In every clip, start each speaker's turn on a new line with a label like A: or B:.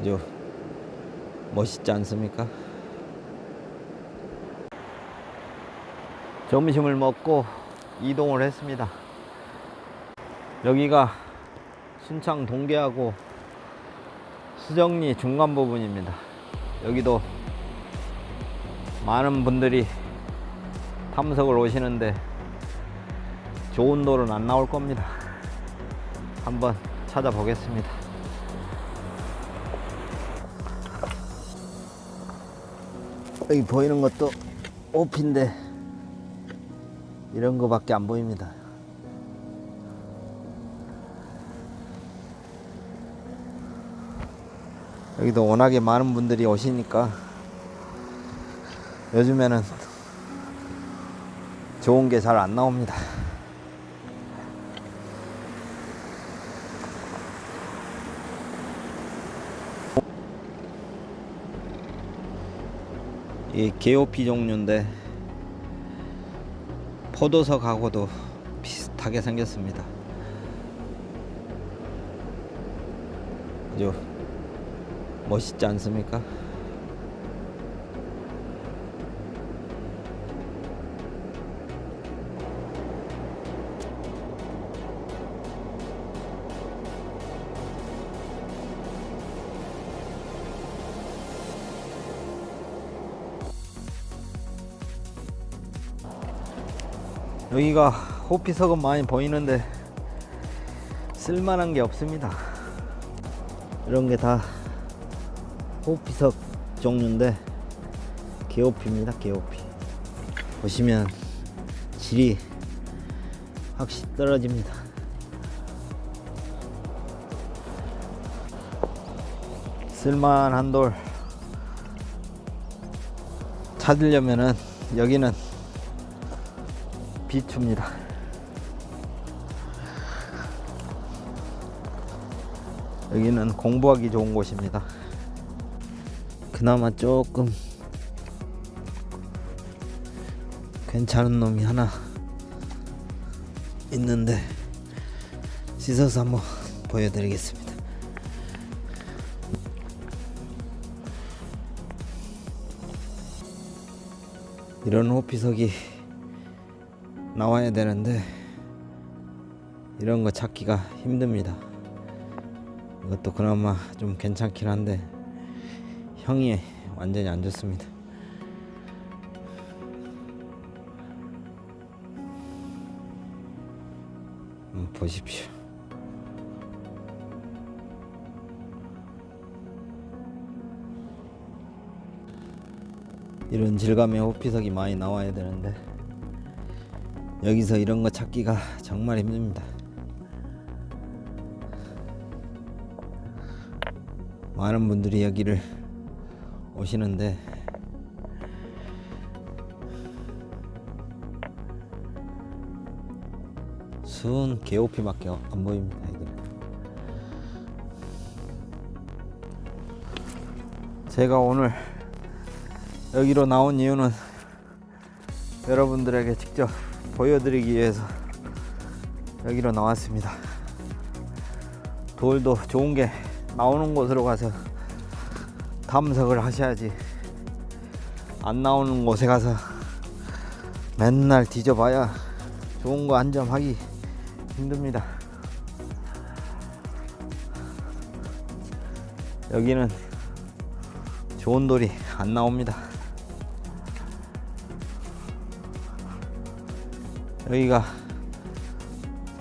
A: 아주 멋있지 않습니까? 점심을 먹고 이동을 했습니다. 여기가 순창 동계하고 수정리 중간 부분입니다. 여기도 많은 분들이 탐석을 오시는데 좋은 돌은 안 나올 겁니다. 한번 찾아보겠습니다. 여기 보이는 것도 오피인데 이런 거밖에 안 보입니다. 여기도 워낙에 많은 분들이 오시니까 요즘에는 좋은 게 잘 안 나옵니다. 이 개오피 종류인데 포도석하고도 비슷하게 생겼습니다. 아주 멋있지 않습니까? 여기가 호피석은 많이 보이는데 쓸만한 게 없습니다. 이런 게 다 호피석 종류인데 개호피입니다. 개호피. 보시면 질이 확실히 떨어집니다. 쓸만한 돌 찾으려면은 여기는 비추입니다. 여기는 공부하기 좋은 곳입니다. 그나마 조금 괜찮은 놈이 하나 있는데 씻어서 한번 보여드리겠습니다. 이런 호피석이 나와야 되는데 이런 거 찾기가 힘듭니다. 이것도 그나마 좀 괜찮긴 한데 형이 완전히 안 좋습니다. 음, 보십시오. 이런 질감의 호피석이 많이 나와야 되는데 여기서 이런 거 찾기가 정말 힘듭니다. 많은 분들이 여기를 오시는데 순 개오피밖에 안 보입니다. 제가 오늘 여기로 나온 이유는 여러분들에게 직접 보여드리기 위해서 여기로 나왔습니다. 돌도 좋은 게 나오는 곳으로 가서 탐석을 하셔야지 안 나오는 곳에 가서 맨날 뒤져봐야 좋은 거 한 점 하기 힘듭니다. 여기는 좋은 돌이 안 나옵니다. 여기가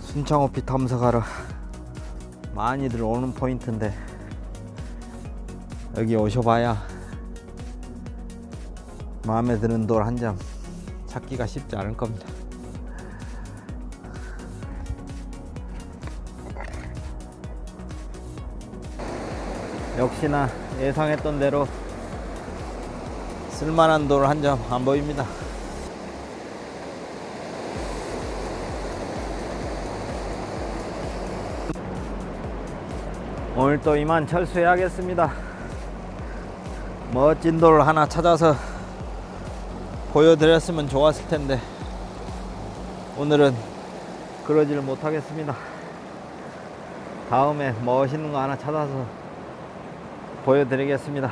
A: 순창호피 탐색하러 많이들 오는 포인트인데 여기 오셔봐야 마음에 드는 돌 한 점 찾기가 쉽지 않을 겁니다. 역시나 예상했던 대로 쓸만한 돌 한 점 안 보입니다. 오늘 또 이만 철수해야겠습니다. 멋진 돌 하나 찾아서 보여드렸으면 좋았을 텐데 오늘은 그러지를 못하겠습니다. 다음에 멋있는 거 하나 찾아서 보여드리겠습니다